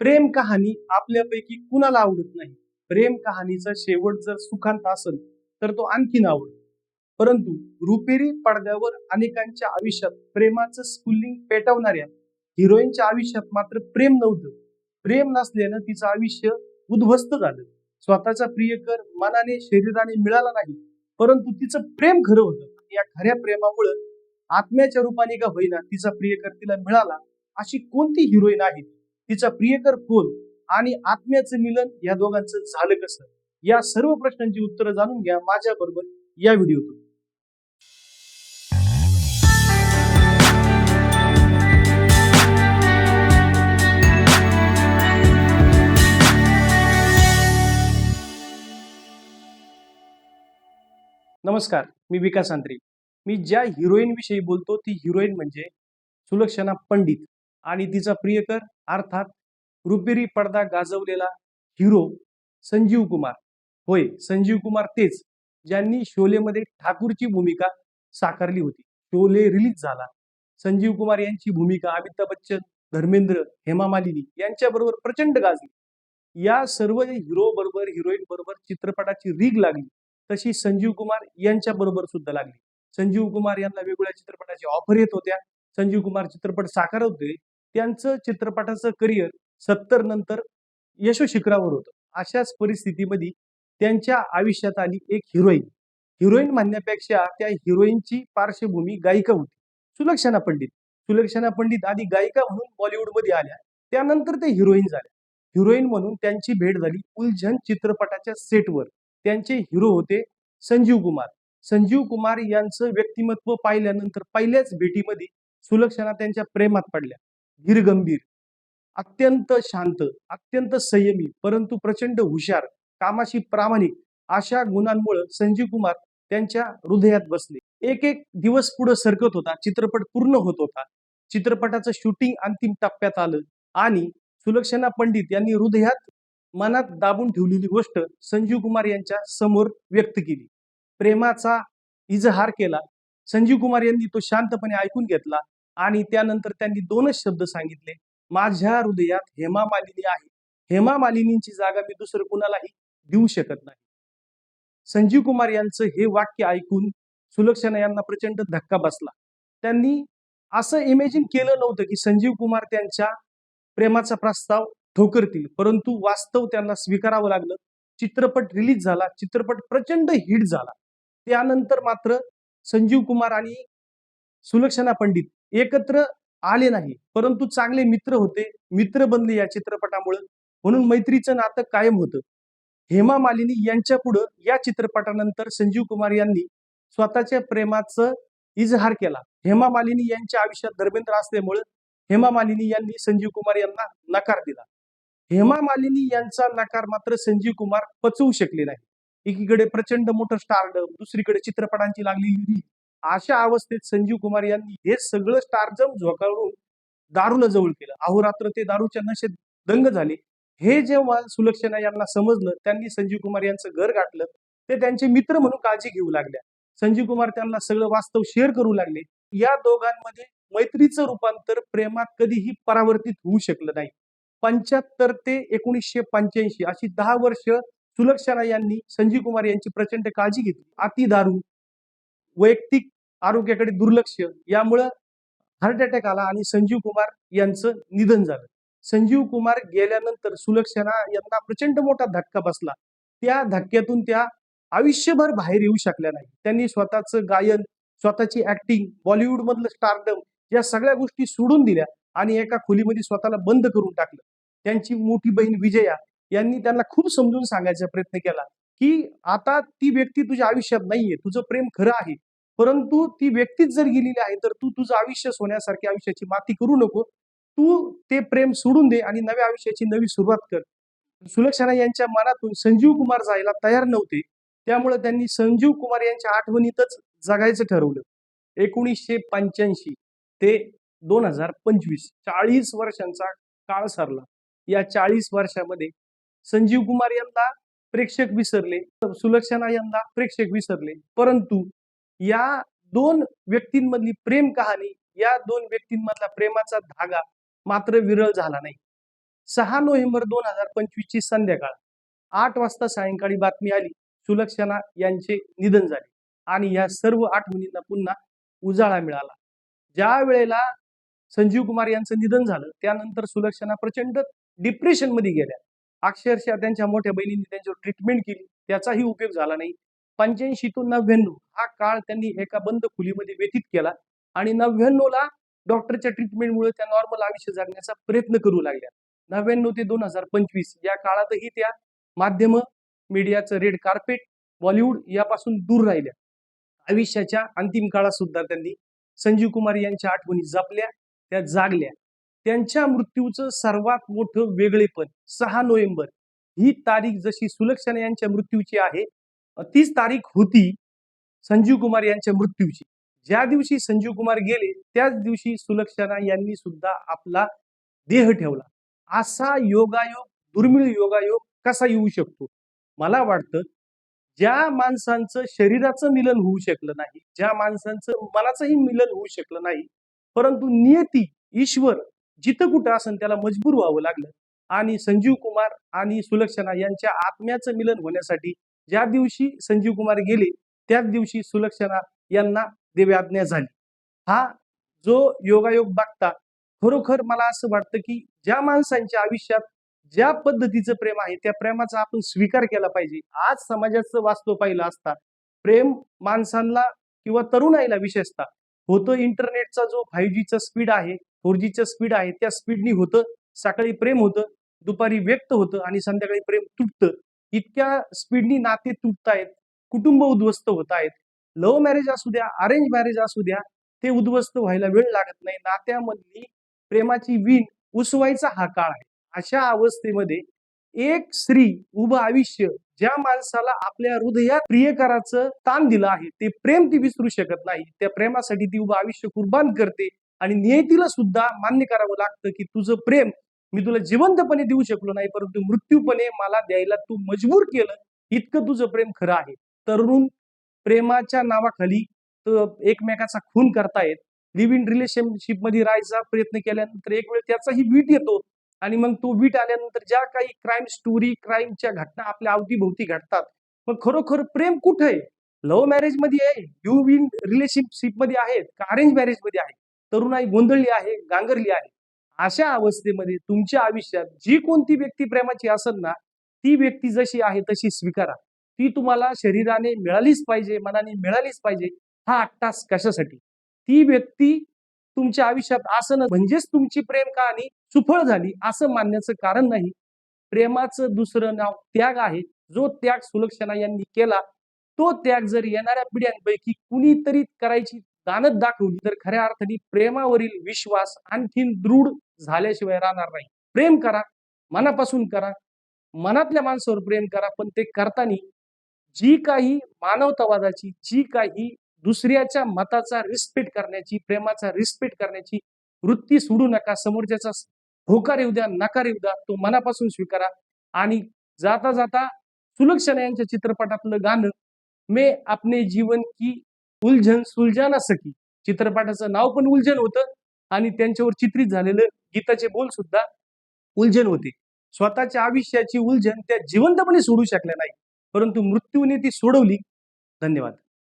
प्रेम कहाणी आपल्यापैकी कुणाला आवडत नाही? प्रेम कहाणीचा शेवट जर सुखांत असेल तर तो आणखीन आवडतो. परंतु रुपेरी पडद्यावर अनेकांच्या आयुष्यात प्रेमाचं स्फुल्लिंग पेटवणाऱ्या हिरोईनच्या आयुष्यात मात्र प्रेम नव्हतं. प्रेम नसल्यानं तिचं आयुष्य उद्ध्वस्त झालं. स्वतःचा प्रियकर मनाने शरीराने मिळाला नाही परंतु तिचं प्रेम खरं होतं. या खऱ्या प्रेमामुळं आत्म्याच्या रूपाने का होईना तिचा प्रियकर तिला मिळाला अशी कोणती हिरोईन आहे? तिचा प्रियकर कोण आणि आत्म्याचं मिलन या दोघांचं झालं कसं? या सर्व प्रश्नांची उत्तरं जाणून घ्या माझ्या बरोबर या व्हिडिओतून. नमस्कार मी विकास आंत्री मी ज्या हिरोईन विषयी बोलतो ती हिरोईन म्हणजे सुलक्षणा पंडित आणि तिचा प्रियकर अर्थात रुपेरी पडदा गाजवलेला हिरो संजीव कुमार. होय संजीव कुमार तेच ज्यांनी शोलेमध्ये ठाकूरची भूमिका साकारली होती. शोले रिलीज झाला. संजीव कुमार यांची भूमिका अमिताभ बच्चन धर्मेंद्र हेमा मालिनी यांच्याबरोबर प्रचंड गाजली. या सर्व हिरो बरोबर हिरोईन बरोबर चित्रपटाची रीग लागली. तशी संजीव कुमार यांच्या बरोबर सुद्धा लागली. संजीव कुमार यांना वेगवेगळ्या चित्रपटाची ऑफर येत होत्या. संजीव कुमार चित्रपट साकारत होते. त्यांचं चित्रपटाचं करिअर सत्तर नंतर यशो शिखरावर होतं. अशाच परिस्थितीमध्ये त्यांच्या आयुष्यात आली एक हिरोईन हिरोईन म्हणण्यापेक्षा त्या हिरोईनची पार्श्वभूमी गायिका होती. सुलक्षणा पंडित. सुलक्षणा पंडित आधी गायिका म्हणून बॉलिवूडमध्ये आल्या. त्यानंतर ते हिरोईन झाल्या हिरोईन म्हणून त्यांची भेट झाली उलझन चित्रपटाच्या सेटवर त्यांचे हिरो होते संजीव कुमार. संजीव कुमार यांचं व्यक्तिमत्व पाहिल्यानंतर पहिल्याच भेटीमध्ये सुलक्षणा त्यांच्या प्रेमात पडल्या. धीरगंभीर अत्यंत शांत अत्यंत संयमी परंतु प्रचंड हुशार कामाशी प्रामाणिक अशा गुणांमुळे संजीव कुमार त्यांच्या हृदयात बसले. एक एक दिवस पुढे सरकत होता चित्रपट पूर्ण होत होता. चित्रपटाचं शूटिंग अंतिम टप्प्यात आलं आणि सुलक्षणा पंडित यांनी हृदयात मनात दाबून ठेवलेली गोष्ट संजीव कुमार यांच्या समोर व्यक्त केली. प्रेमाचा इजहार केला. संजीव कुमार यांनी तो शांतपणे ऐकून घेतला. आणि त्यानंतर त्यांनी दोनच शब्द सांगितले माझ्या हृदयात हेमा मालिनी आहे. हेमा मालिनींची जागा मी दुसरं कुणालाही देऊ शकत नाही. संजीव कुमार यांचं हे वाक्य ऐकून सुलक्षणा यांना प्रचंड धक्का बसला. त्यांनी असं इमेजिन केलं नव्हतं की संजीव कुमार त्यांच्या प्रेमाचा प्रस्ताव ठोकरतील परंतु वास्तव त्यांना स्वीकारावं लागलं. चित्रपट रिलीज झाला चित्रपट प्रचंड हिट झाला. त्यानंतर मात्र संजीव कुमार आणि सुलक्षणा पंडित एकत्र आले नाही परंतु चांगले मित्र होते. मित्र बनले या चित्रपटामुळे. म्हणून मैत्रीचं नातं कायम होतं. हेमा मालिनी यांच्या पुढं या चित्रपटानंतर संजीव कुमार यांनी स्वतःच्या प्रेमाचं इजहार केला. हेमा मालिनी यांच्या आयुष्यात धर्मेंद्र असल्यामुळे हेमा मालिनी यांनी संजीव कुमार यांना नकार दिला. हेमा मालिनी यांचा नकार मात्र संजीव कुमार पचवू शकले नाही. एकीकडे प्रचंड मोठं स्टारडम दुसरीकडे चित्रपटांची लागलेली युरी अशा अवस्थेत संजीव कुमार यांनी हे सगळं स्टारजम झोकाळून दारूला जवळ केलं. अहोरात्र ते दारूच्या नशेत दंग झाले. हे जेव्हा सुलक्षणा यांना समजलं त्यांनी संजीव कुमार यांचं घर गाठलं ते त्यांचे मित्र म्हणून काळजी घेऊ लागल्या. संजीव कुमार त्यांना सगळं वास्तव शेअर करू लागले. या दोघांमध्ये मैत्रीचं रूपांतर प्रेमात कधीही परावर्तित होऊ शकलं नाही. पंच्याहत्तर ते एकोणीसशे पंच्याऐंशी अशी दहा वर्ष सुलक्षणा यांनी संजीव कुमार यांची प्रचंड काळजी घेतली. अति दारू वैयक्तिक आरोग्याकडे दुर्लक्ष यामुळं हार्ट अटॅक आला आणि संजीव कुमार यांचं निधन झालं. संजीव कुमार गेल्यानंतर सुलक्षणा यांना प्रचंड मोठा धक्का बसला. त्या धक्क्यातून त्या आयुष्यभर बाहेर येऊ शकल्या नाही त्यांनी स्वतःचं गायन स्वतःची ऍक्टिंग बॉलिवूड मधलं स्टारडम या सगळ्या गोष्टी सोडून दिल्या आणि एका खोलीमध्ये स्वतःला बंद करून टाकलं. त्यांची मोठी बहीण विजया यांनी त्यांना खूप समजून सांगायचा प्रयत्न केला की आता ती व्यक्ती तुझ्या आयुष्यात नाहीये तुझं प्रेम खरं आहे. परंतु ती व्यक्तीच जर गेलेली आहे तर तू तुझं आयुष्य सोन्यासारखी आयुष्याची माती करू नको. तू ते प्रेम सोडून दे आणि नव्या आयुष्याची नवी सुरुवात कर. सुलक्षणा यांच्या मनातून संजीव कुमार जायला तयार नव्हते. त्यामुळे त्यांनी संजीव कुमार यांच्या आठवणीतच जगायचं ठरवलं. एकोणीसशे पंच्याऐंशी ते दोन हजार पंचवीस चाळीस वर्षांचा काळ सरला. या चाळीस वर्षामध्ये संजीव कुमार यांना प्रेक्षक विसरले. सुलक्षणा यांना प्रेक्षक विसरले. परंतु या दोन व्यक्तींमधली प्रेम कहाणी या दोन व्यक्तींमधला प्रेमाचा धागा मात्र विरळ झाला नाही. सहा नोव्हेंबर दोन हजार पंचवीस ची संध्याकाळ आठ वाजता सायंकाळी बातमी आली सुलक्षणा यांचे निधन झाले आणि या सर्व आठवणींना पुन्हा उजाळा मिळाला. ज्या वेळेला संजीव कुमार यांचं निधन झालं त्यानंतर सुलक्षणा प्रचंड डिप्रेशनमध्ये गेल्या. अक्षरशः त्यांच्या मोठ्या बहिणींनी त्यांच्यावर ट्रीटमेंट केली त्याचाही उपयोग झाला नाही. पंच्याऐंशी तो नव्याण्णव हा काळ त्यांनी एका बंद खोलीमध्ये व्यतीत केला. आणि नव्याण्णव ला डॉक्टरच्या ट्रीटमेंटमुळे त्या नॉर्मल आयुष्य जगण्याचा प्रयत्न करू लागल्या. नव्याण्णव ते दोन हजार पंचवीस या काळातही त्या माध्यम मीडियाचं रेड कार्पेट बॉलिवूड यापासून दूर राहिल्या. आयुष्याच्या अंतिम काळात सुद्धा त्यांनी संजीव कुमार यांच्या आठवणी जपल्या त्या जागल्या. त्यांच्या मृत्यूचं सर्वात मोठं वेगळेपण सहा नोव्हेंबर ही तारीख जशी सुलक्षणा यांच्या मृत्यूची आहे तीच तारीख होती संजीव कुमार यांच्या मृत्यूची. ज्या दिवशी संजीव कुमार गेले त्याच दिवशी सुलक्षणा यांनी सुद्धा आपला देह ठेवला. असा योगायोग दुर्मिळ योगायोग कसा येऊ शकतो? मला वाटतं ज्या माणसांचं शरीराचं मिलन होऊ शकलं नाही ज्या माणसांचं मनाचंही मिलन होऊ शकलं नाही परंतु नियती ईश्वर जिथं कुठं असन त्याला मजबूर व्हावं लागलं. आणि संजीव कुमार आणि सुलक्षणा यांच्या आत्म्याचं मिलन होण्यासाठी ज्या दिवशी संजीव कुमार गेले त्याच दिवशी सुलक्षणा यांना देव्याज्ञा झाली. हा जो योगायोग बघता खरोखर मला असं वाटतं की ज्या माणसांच्या आयुष्यात ज्या पद्धतीचं प्रेम आहे त्या प्रेमाचा आपण स्वीकार केला पाहिजे. आज समाजाचं वास्तव पाहिलं असता प्रेम माणसांना किंवा तरुणाईला विशेषतः होतं इंटरनेटचा जो फाईव्ह जीचा स्पीड आहे फोर जीचा स्पीड आहे त्या स्पीडनी होतं सकाळी प्रेम होतं दुपारी व्यक्त होतं आणि संध्याकाळी प्रेम तुटतं. इतक्या स्पीडनी नाते तुटतायत कुटुंब उद्ध्वस्त होत आहेत लव्ह मॅरेज असू द्या अरेंज मॅरेज असू द्या ते उद्ध्वस्त व्हायला वेळ लागत नाही. नात्यामधली प्रेमाची वीण उसवायचा हा काळ आहे. अशा अवस्थेमध्ये एक स्त्री उभं आयुष्य ज्या माणसाला आपल्या हृदयात प्रियकराचं ताण दिलं आहे ते प्रेम ती विसरू शकत नाही. त्या प्रेमासाठी ती उभं आयुष्य कुर्बान करते आणि नियतीला सुद्धा मान्य करावं लागतं की तुझं प्रेम मी तुला जिवंतपणे देऊ शकलो नाही परंतु मृत्यूपणे मला द्यायला तू मजबूर केलं इतकं तुझं प्रेम खरं आहे. तरुण प्रेमाच्या नावाखाली एकमेकाचा खून करतायत. लिव्ह इन रिलेशनशिपमध्ये राहायचा प्रयत्न केल्यानंतर एक वेळ त्याचाही वीट येतो आणि मग तो वीट आल्यानंतर ज्या काही क्राईम स्टोरी क्राईमच्या घटना आपल्या अवतीभोवती घडतात. मग खरोखर प्रेम कुठे आहे? लव्ह मॅरेजमध्ये आहे यू इन रिलेशनशिपमध्ये आहेत का अरेंज मॅरेजमध्ये आहे? तरुणाई गोंधळली आहे गांगरली आहे. अशा अवस्थेमध्ये तुमच्या आयुष्यात जी कोणती व्यक्ती प्रेमाची असेल ना ती व्यक्ती जशी आहे तशी स्वीकारा. ती तुम्हाला शरीराने मिळालीच पाहिजे मनाने मिळालीच पाहिजे हा आठ कशासाठी? ती व्यक्ती तुमच्या आयुष्यात असणं म्हणजेच तुमची प्रेम कहाणी सुफळ झाली असं मानण्याचं कारण नाही. प्रेमाचं दुसरं नाव त्याग आहे. जो त्याग सुलक्षणा यांनी केला तो त्याग जर येणाऱ्या पिढ्यांपैकी कुणीतरी करायची दानत दाखवली तर खऱ्या अर्थाने प्रेमावरील विश्वास आणखीन दृढ झाल्याशिवाय राहणार नाही. प्रेम करा मनापासून करा मनातल्या माणसावर प्रेम करा पण ते करताना जी काही मानवतावादाची जी काही दुसऱ्याच्या मताचा रिस्पेक्ट करण्याची प्रेमाचा रिस्पेक्ट करण्याची वृत्ती सोडू नका समोरच्याचा होकार येऊ द्या नकार येऊ द्या तो मनापासून स्वीकारा. आणि जाता जाता सुलक्षणा यांच्या चित्रपटातलं गाणं. मे आपले जीवन की उलझन सुलझाना सकी. चित्रपटाचं नाव पण उलझन होतं आणि त्यांच्यावर चित्रित झालेलं गीताचे बोल सुद्धा उलझन होते. स्वतःच्या आयुष्याची उलझन त्या जिवंतपणे सोडू शकल्या नाही परंतु मृत्यूने ती सोडवली. धन्यवाद.